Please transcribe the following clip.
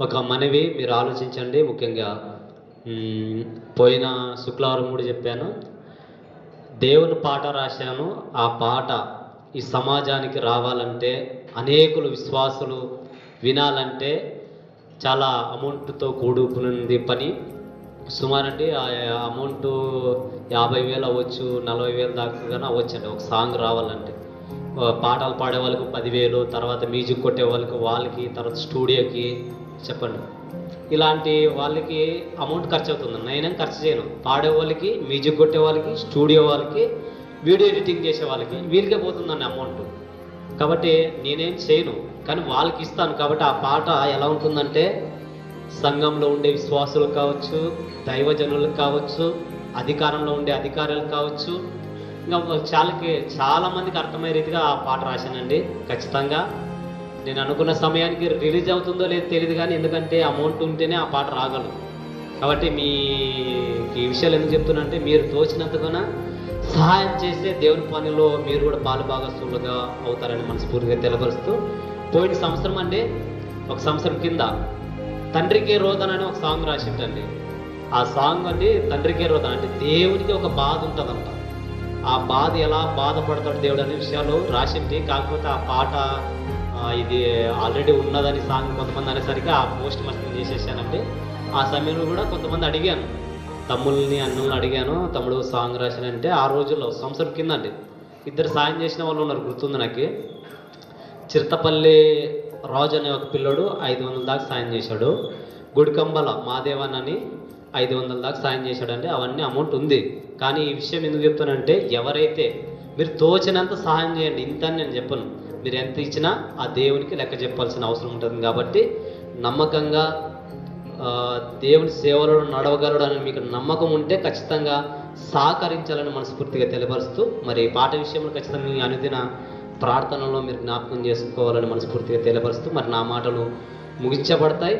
ఒక మనవి మీరు ఆలోచించండి. ముఖ్యంగా పోయిన శుక్రవారం కూడా చెప్పాను. దేవుని పాట రాశాను. ఆ పాట ఈ సమాజానికి రావాలంటే అనేకులు విశ్వాసులు వినాలంటే చాలా అమౌంట్తో కూడుకున్నది పని. సుమారండి ఆ అమౌంట్ యాభై వేలు అవ్వచ్చు నలభై వేలు దాకా కానీ అవ్వచ్చండి. ఒక సాంగ్ రావాలంటే. పాటలు పాడే వాళ్ళకి పదివేలు తర్వాత మ్యూజిక్ కొట్టే వాళ్ళకి వాళ్ళకి తర్వాత స్టూడియోకి చెప్పండి. ఇలాంటి వాళ్ళకి అమౌంట్ ఖర్చు అవుతుంది. నేనేం ఖర్చు చేయను. పాడే వాళ్ళకి మ్యూజిక్ కొట్టే వాళ్ళకి స్టూడియో వాళ్ళకి వీడియో ఎడిటింగ్ చేసే వాళ్ళకి వీళ్ళకే పోతుందండి అమౌంట్ కాబట్టి నేనేం చేయను. కానీ వాళ్ళకి ఇస్తాను. కాబట్టి ఆ పాట ఎలా ఉంటుందంటే సంఘంలో ఉండే విశ్వాసులు కావచ్చు దైవజనులకు కావచ్చు అధికారంలో ఉండే అధికారులు కావచ్చు. ఇంకా చాలాకి చాలామందికి అర్థమయ్యే రీతిగా ఆ పాట రాశానండి. ఖచ్చితంగా. నేను అనుకున్న సమయానికి రిలీజ్ అవుతుందో లేదో తెలియదు కానీ ఎందుకంటే అమౌంట్ ఉంటేనే ఆ పాట రాగలదు కాబట్టి మీ ఈ విషయాలు ఎందుకు చెప్తున్నా అంటే మీరు తోచినంతగాన సహాయం చేస్తే దేవుని పనిలో మీరు కూడా పాలు భాగస్వాములుగా అవుతారని మనస్ఫూర్తిగా తెలపరుస్తూ పోయిన సంవత్సరం అండి ఒక సంవత్సరం కింద తండ్రికే రోదన అని ఒక సాంగ్ రాసింటండి. ఆ సాంగ్ అండి తండ్రికే రోదన. అంటే దేవునికి ఒక బాధ ఉంటుందంట. ఆ బాధ ఎలా బాధపడతాడు దేవుడు అనే విషయాలు రాసింటి. కాకపోతే ఆ పాట ఇది ఆల్రెడీ ఉన్నదని సాంగ్ కొంతమంది అనేసరికి ఆ పోస్ట్ మస్తింగ్ చేసేసానంటే ఆ సమయంలో కూడా కొంతమంది అడిగాను. తమ్ముల్ని అన్నుల్ని అడిగాను. తమ్ముడు సాంగ్ రాశానంటే ఆ రోజుల్లో సంవత్సరం కింద అండి ఇద్దరు సాయం చేసిన వాళ్ళు ఉన్నారు గుర్తుంది నాకు. చిరతపల్లి రాజు అనే ఒక పిల్లోడు ఐదు వందల దాకా సాయం చేశాడు. గుడికంబల మాదేవన్ అని ఐదు వందల దాకా సాయం చేశాడంటే అవన్నీ అమౌంట్ ఉంది. కానీ ఈ విషయం ఎందుకు చెప్తానంటే ఎవరైతే మీరు తోచినంత సహాయం చేయండి. ఇంత అని నేను చెప్పను. మీరు ఎంత ఇచ్చినా ఆ దేవునికి లెక్క చెప్పాల్సిన అవసరం ఉంటుంది కాబట్టి నమ్మకంగా దేవుని సేవలో నడవగలడు అని మీకు నమ్మకం ఉంటే ఖచ్చితంగా సహకరించాలని మనస్ఫూర్తిగా తెలియపరుస్తూ మరి పాట విషయంలో ఖచ్చితంగా మీ అనుదిన ప్రార్థనలో మీరు జ్ఞాపకం చేసుకోవాలని మనస్ఫూర్తిగా తెలియపరుస్తూ మరి నా మాటలు ముగించబడతాయి.